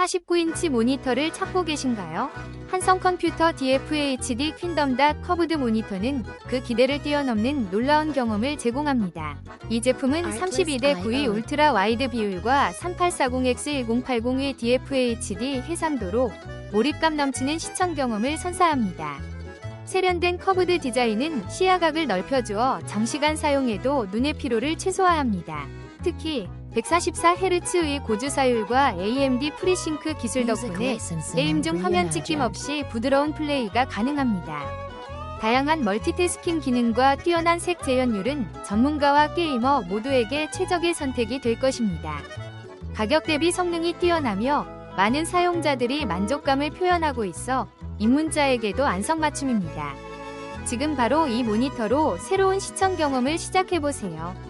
49인치 모니터를 찾고 계신가요? 한성 컴퓨터 DFHD 퀸덤닷 커브드 모니터는 그 기대를 뛰어넘는 놀라운 경험을 제공합니다. 이 제품은 32대 9의 울트라 와이드 비율과 3840X1080의 DFHD 해상도로 몰입감 넘치는 시청 경험을 선사합니다. 세련된 커브드 디자인은 시야각을 넓혀주어 장시간 사용해도 눈의 피로를 최소화합니다. 특히 144Hz의 고주사율과 AMD 프리싱크 기술 덕분에 게임 중 화면 찍힘 없이 부드러운 플레이가 가능합니다. 다양한 멀티태스킹 기능과 뛰어난 색 재현율은 전문가와 게이머 모두에게 최적의 선택이 될 것입니다. 가격 대비 성능이 뛰어나며 많은 사용자들이 만족감을 표현하고 있어 입문자에게도 안성맞춤입니다. 지금 바로 이 모니터로 새로운 시청 경험을 시작해보세요.